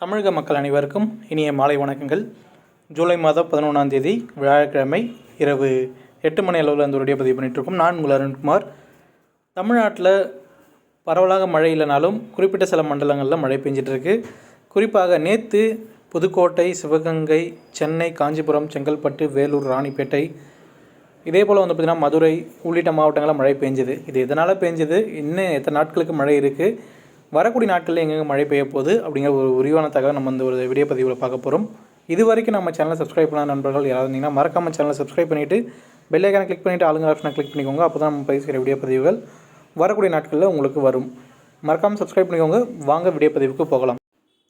தமிழக மக்கள் அனைவருக்கும் இனிய மாலை வணக்கங்கள். ஜூலை மாதம் பதினொன்றாம் தேதி வியாழக்கிழமை இரவு எட்டு மணி அளவில் அந்த வீடியோ பதிவு பண்ணிகிட்ருக்கோம் நான் உங்கள் அருண்குமார். தமிழ்நாட்டில் பரவலாக மழை இல்லைனாலும் குறிப்பிட்ட சில மண்டலங்களில் மழை பெஞ்சிட்ருக்கு குறிப்பாக நேற்று புதுக்கோட்டை சிவகங்கை சென்னை காஞ்சிபுரம் செங்கல்பட்டு வேலூர் ராணிப்பேட்டை இதே போல் வந்து பார்த்திங்கன்னா மதுரை உள்ளிட்ட மாவட்டங்களில் மழை பெஞ்சுது. இது எதனால் பெஞ்சுது? இன்னும் எத்தனை நாட்களுக்கு மழை இருக்குது வரக்கூடிய நாட்களில் எங்கெங்கே மழை பெய்ய போகுது அப்படிங்கிற ஒரு விரிவான தகவல் நம்ம இந்த ஒரு வீடியோ பதிவில் பார்க்க போகிறோம் இது வரைக்கும் நம்ம சேனலை சப்ஸ்கிரைப் பண்ணாத நண்பர்கள் யாராவது இருந்தீங்கன்னா மறக்காம சேனலை சப்ஸ்கிரைப் பண்ணிவிட்டு பெல் ஐக்கானை கிளிக் பண்ணிவிட்டு ஆளுங்க ஆப்ஷனை கிளிக் பண்ணிக்கோங்க. அப்போ தான் நம்ம பேசுகிற வீடியோ பதிவுகள் வரக்கூடிய நாட்களில் உங்களுக்கு வரும். மறக்காமல் சப்ஸ்கிரைப் பண்ணிக்கோங்க. வாங்க வீடியோ பதிவுக்கு போகலாம்.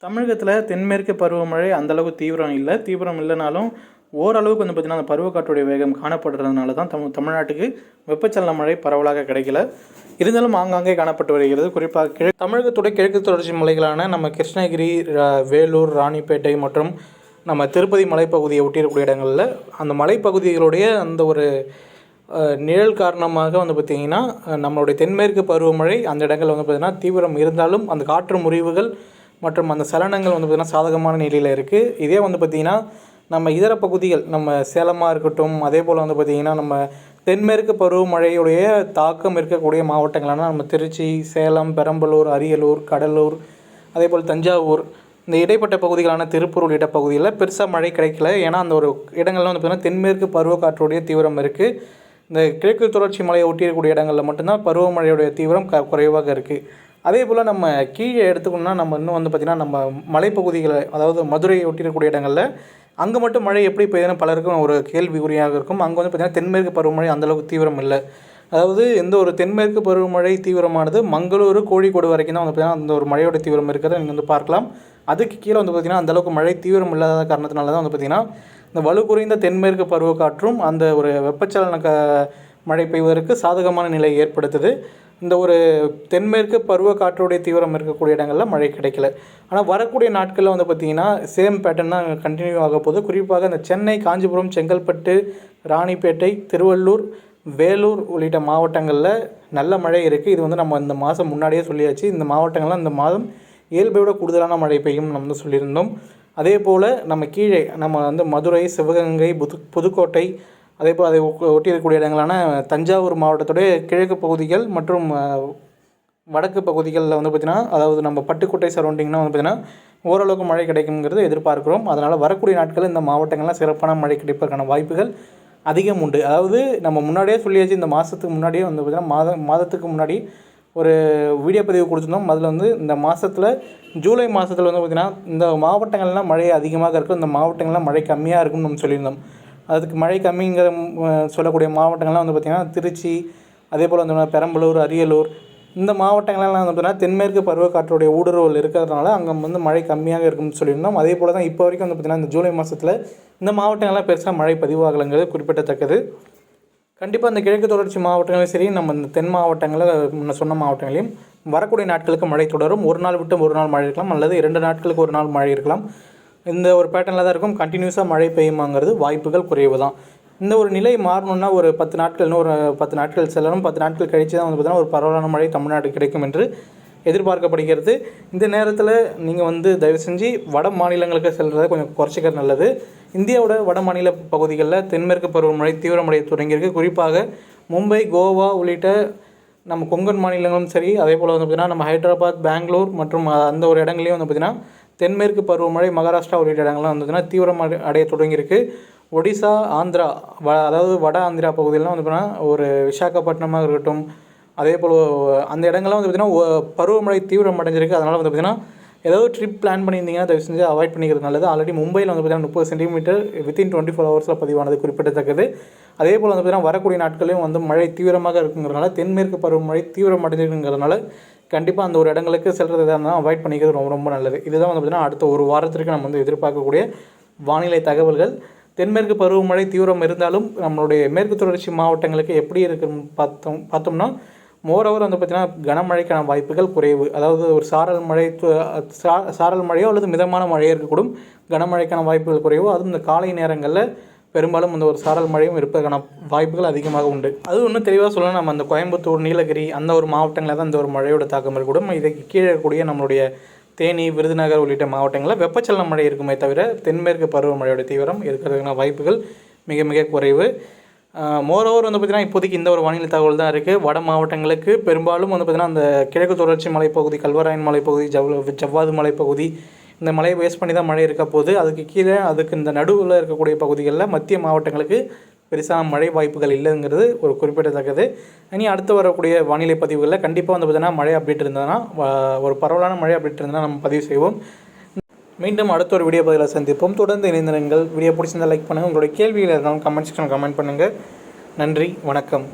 தமிழகத்தில் தென்மேற்கு பருவமழை அந்தளவுக்கு தீவிரம் இல்லை. தீவிரம் இல்லைனாலும் ஓரளவுக்கு வந்து பார்த்திங்கன்னா அந்த பருவக்காற்றுடைய வேகம் காணப்படுறதுனால தான் தமிழ் தமிழ்நாட்டுக்கு வெப்பச்சலன மழை பரவலாக கிடைக்கல. இருந்தாலும் ஆங்காங்கே காணப்பட்டு வருகிறது. குறிப்பாக கிழ தமிழகத்துடைய கிழக்கு தொடர்ச்சி மலைகளான நம்ம கிருஷ்ணகிரி ரா- வேலூர் ராணிப்பேட்டை மற்றும் நம்ம திருப்பதி மலைப்பகுதியை ஒட்டியிருக்கக்கூடிய இடங்களில் அந்த மலைப்பகுதிகளுடைய அந்த ஒரு நிழல் காரணமாக வந்து பார்த்திங்கன்னா நம்மளுடைய தென்மேற்கு பருவமழை அந்த இடங்கள் வந்து பார்த்திங்கன்னா தீவிரம் இருந்தாலும் அந்த காற்று முறிவுகள் மற்றும் அந்த சலனங்கள் வந்து பார்த்திங்கன்னா சாதகமான நிலையில் இருக்குது இதே வந்து பார்த்திங்கன்னா நம்ம இதர பகுதிகள் நம்ம சேலமாக இருக்கட்டும் அதே போல் வந்து பார்த்திங்கன்னா நம்ம தென்மேற்கு பருவமழையுடைய தாக்கம் இருக்கக்கூடிய மாவட்டங்களான நம்ம திருச்சி சேலம் பெரம்பலூர் அரியலூர் கடலூர் அதே போல் தஞ்சாவூர் இந்த இடைப்பட்ட பகுதிகளான திருப்பூர் உள்ளிட்ட பகுதியில் பெருசாக மழை கிடைக்கல. ஏன்னா அந்த ஒரு இடங்கள்லாம் வந்து பார்த்திங்கன்னா தென்மேற்கு பருவக்காற்றுடைய தீவிரம் இருக்குது இந்த கிழக்கு தொடர்ச்சி மலையை ஒட்டியிருக்கக்கூடிய இடங்களில் மட்டும்தான் பருவமழையுடைய தீவிரம் க குறைவாக இருக்குது அதே போல் நம்ம கீழே எடுத்துக்கணும்னா நம்ம இன்னும் வந்து பார்த்திங்கன்னா நம்ம மலைப்பகுதிகளை அதாவது மதுரையை ஒட்டியிருக்கக்கூடிய இடங்களில் அங்கே மட்டும் மழை எப்படி பெய்யுதுன்னு பலருக்கும் ஒரு கேள்விக்குறியாக இருக்கும். அங்கே வந்து பார்த்திங்கன்னா தென்மேற்கு பருவமழை அந்தளவுக்கு தீவிரம் இல்லை அதாவது எந்த ஒரு தென்மேற்கு பருவமழை தீவிரமானது மங்களூரு கோழிக்கோடு வரைக்கும் தான் வந்து பார்த்திங்கன்னா அந்த ஒரு மழையோட தீவிரம் இருக்கிறத நீங்கள் வந்து பார்க்கலாம். அதுக்கு கீழே வந்து பார்த்திங்கன்னா அந்தளவுக்கு மழை தீவிரம் இல்லாத காரணத்தினால தான் வந்து பார்த்திங்கன்னா இந்த வலு குறைந்த தென்மேற்கு பருவ காற்றும் அந்த ஒரு வெப்பச்சலன க மழை பெய்வதற்கு சாதகமான நிலை ஏற்படுத்துது. இந்த ஒரு தென்மேற்கு பருவ காற்றுடைய தீவிரம் இருக்கக்கூடிய இடங்களில் மழை கிடைக்கல. ஆனால் வரக்கூடிய நாட்களில் வந்து பார்த்திங்கன்னா சேம் பேட்டர்ன் தான் கண்டினியூ ஆக போகுது. குறிப்பாக இந்த சென்னை காஞ்சிபுரம் செங்கல்பட்டு ராணிப்பேட்டை திருவள்ளூர் வேலூர் உள்ளிட்ட மாவட்டங்களில் நல்ல மழை இருக்குது இது வந்து நம்ம இந்த மாதம் முன்னாடியே சொல்லியாச்சு. இந்த மாவட்டங்கள்லாம் இந்த மாதம் இயல்பை விட கூடுதலான மழை பெய்யும் நம்ம வந்து சொல்லியிருந்தோம். அதே போல் நம்ம கீழே நம்ம வந்து மதுரை சிவகங்கை புது புதுக்கோட்டை அதே போல் அதை ஒ- ஒட்டி இருக்கக்கூடிய இடங்களான தஞ்சாவூர் மாவட்டத்துடைய கிழக்கு பகுதிகள் மற்றும் வடக்கு பகுதிகளில் வந்து பார்த்திங்கன்னா அதாவது நம்ம பட்டுக்கோட்டை சரௌண்டிங்னா வந்து பார்த்திங்கன்னா ஓரளவுக்கு மழை கிடைக்குங்கிறது எதிர்பார்க்கிறோம். அதனால் வரக்கூடிய நாட்களில் இந்த மாவட்டங்கள்லாம் சிறப்பான மழை கிடைப்பதற்கான வாய்ப்புகள் அதிகம் உண்டு. அதாவது நம்ம முன்னாடியே சொல்லியாச்சு இந்த மாதத்துக்கு முன்னாடியே வந்து பார்த்திங்கன்னா மாதம் மாதத்துக்கு முன்னாடி ஒரு வீடியோ பதிவு கொடுத்துருந்தோம். அதில் வந்து இந்த மாதத்தில் ஜூலை மாதத்தில் வந்து பார்த்திங்கன்னா இந்த மாவட்டங்கள்லாம் மழை அதிகமாக இருக்கும் இந்த மாவட்டங்கள்லாம் மழை கம்மியாக இருக்கும்னு நம்ம சொல்லியிருந்தோம். அதுக்கு மழை கம்மிங்கிற சொல்லக்கூடிய மாவட்டங்கள்லாம் வந்து பார்த்திங்கன்னா திருச்சி அதே போல் வந்து பெரம்பலூர் அரியலூர் இந்த மாவட்டங்கள்லாம் வந்து பார்த்திங்கன்னா தென்மேற்கு பருவக்காற்றுடைய ஊடுருவல் இருக்கிறதுனால அங்கே வந்து மழை கம்மியாக இருக்கும்னு சொல்லியிருந்தோம். அதே போல் தான் இப்போ வரைக்கும் வந்து பார்த்திங்கன்னா இந்த ஜூலை மாதத்தில் இந்த மாவட்டங்கள்லாம் பெருசாக மழை பதிவாகலைங்கிறது குறிப்பிடத்தக்கது. கண்டிப்பாக இந்த கிழக்கு தொடர்ச்சி மாவட்டங்களும் சரி நம்ம இந்த தென் மாவட்டங்களில் சொன்ன மாவட்டங்களையும் வரக்கூடிய நாட்களுக்கு மழை தொடரும். ஒரு நாள் விட்டு ஒரு நாள் மழை இருக்கலாம் அல்லது இரண்டு நாட்களுக்கு ஒரு நாள் மழை இருக்கலாம். இந்த ஒரு பேட்டர்னில் தான் இருக்கும். கண்டினியூஸாக மழை பெய்யுமாங்கிறது வாய்ப்புகள் குறைவு தான் இந்த ஒரு நிலை மாறணும்னா ஒரு பத்து நாட்கள் ஒரு பத்து நாட்கள் செல்லணும். பத்து நாட்கள் கழித்து தான் வந்து பார்த்தீங்கன்னா ஒரு பரவலான மழை தமிழ்நாடு கிடைக்கும் என்று எதிர்பார்க்கப்படுகிறது. இந்த நேரத்தில் நீங்கள் வந்து தயவு செஞ்சு வட மாநிலங்களுக்கு செல்கிறத கொஞ்சம் குறைச்சிக்கிறது நல்லது. இந்தியாவோட வட மாநில பகுதிகளில் தென்மேற்கு பருவமழை தீவிரமடைய தொடங்கியிருக்கு. குறிப்பாக மும்பை கோவா உள்ளிட்ட நம்ம கொங்கன் மாநிலங்களும் சரி அதே போல் வந்து பார்த்திங்கன்னா நம்ம ஹைதராபாத் பெங்களூர் மற்றும் அந்த ஒரு இடங்களையும் வந்து பார்த்திங்கன்னா தென்மேற்கு பருவமழை மகாராஷ்டிரா உள்ளிட்ட இடங்கள்லாம் வந்து தீவிரம் அடைய தொடங்கியிருக்கு. ஒடிசா ஆந்திரா வ அதாவது வட ஆந்திரா பகுதியிலாம் வந்து பார்த்தீங்கன்னா ஒரு விசாகப்பட்டினமாக இருக்கட்டும் அதே போல் அந்த இடங்கள்லாம் வந்து பார்த்திங்கன்னா பருவமழை தீவிரம் அடைஞ்சிருக்கு. அதனால் வந்து பார்த்திங்கன்னா ஏதாவது ட்ரிப் பிளான் பண்ணியிருந்தீங்கன்னா தயவு செஞ்சு அவாய்ட் பண்ணிக்கிறது நல்லது. ஆல்ரெடி மும்பையில் வந்து பார்த்தீங்கன்னா முப்பது சென்டிமீட்டர் வித்தின் டுவெண்ட்டி ஃபோர் ஹவர்ஸில் பதிவானது குறிப்பிடத்தக்கது. அதே போல் வந்து பார்த்தீங்கன்னா வரக்கூடிய நாட்களையும் வந்து மழை தீவிரமாக இருக்குங்கிறதுனால தென்மேற்கு பருவமழை தீவிரம் அடைஞ்சிருக்குங்கிறதுனால கண்டிப்பாக அந்த ஒரு இடங்களுக்கு செல்கிறது எதாக இருந்தாலும் அவாய்ட் பண்ணிக்கிறது ரொம்ப ரொம்ப நல்லது. இதுதான் வந்து பார்த்திங்கன்னா அடுத்த ஒரு வாரத்திற்கு நம்ம வந்து எதிர்பார்க்கக்கூடிய வானிலை தகவல்கள். தென்மேற்கு பருவமழை தீவிரம் இருந்தாலும் நம்மளுடைய மேற்கு தொடர்ச்சி மாவட்டங்களுக்கு எப்படி இருக்குன்னு பார்த்தோம் பார்த்தோம்னா மோரோவர் வந்து பார்த்திங்கன்னா கனமழைக்கான வாய்ப்புகள் குறைவு. அதாவது ஒரு சாரல் மழை சா- சாரல் மழையோ அல்லது மிதமான மழையோ இருக்கக்கூடும். கனமழைக்கான வாய்ப்புகள் குறைவோ. அதுவும் இந்த காலை நேரங்களில் பெரும்பாலும் இந்த ஒரு சாரல் மழையும் இருப்பதற்கான வாய்ப்புகள் அதிகமாக உண்டு. அது ஒன்றும் தெளிவாக சொல்லணும் நம்ம அந்த கோயம்புத்தூர் நீலகிரி அந்த ஒரு மாவட்டங்களில் தான் இந்த ஒரு மழையோட தாக்கம் இருக்கக்கூடும் இதுக்கு கீழே இருக்கக்கூடிய நம்மளுடைய தேனி விருதுநகர் உள்ளிட்ட மாவட்டங்களில் வெப்பச்சலன மழை இருக்குமே தவிர தென்மேற்கு பருவமழையோட தீவிரம் இருக்கிறதுக்கான வாய்ப்புகள் மிக மிக குறைவு. மோரோவர் வந்து பார்த்திங்கன்னா இப்போதைக்கு இந்த ஒரு வானிலை தகவல் தான் இருக்குது வட மாவட்டங்களுக்கு பெரும்பாலும் வந்து பார்த்திங்கன்னா அந்த கிழக்கு தொடர்ச்சி மலைப்பகுதி கல்வராயன் மலைப்பகுதி ஜவ் ஜவ்வாது மலைப்பகுதி இந்த மலையை பேஸ் பண்ணி தான் மழை இருக்க போகுது. அதுக்கு கீழே அதுக்கு இந்த நடுவில் இருக்கக்கூடிய பகுதிகளில் மத்திய மாவட்டங்களுக்கு பெருசாக மழை வாய்ப்புகள் இல்லைங்கிறது ஒரு குறிப்பிடத்தக்கது. இனி அடுத்து வரக்கூடிய வானிலை பதிவுகளில் கண்டிப்பாக வந்து பார்த்திங்கன்னா மழை அப்டேட் இருந்ததுன்னா ஒரு பரவலான மழை அப்டேட் இருந்ததுன்னா நம்ம பதிவு செய்வோம். மீண்டும் அடுத்த ஒரு வீடியோ பதிவில் சந்திப்போம். தொடர்ந்து இணைந்திருங்கள். வீடியோ பிடிச்சிருந்தால் லைக் பண்ணுங்கள் உங்களுடைய கேள்விகள் இருந்தாலும் கமெண்ட் செக்ஷன் கமெண்ட் பண்ணுங்கள் நன்றி. வணக்கம்.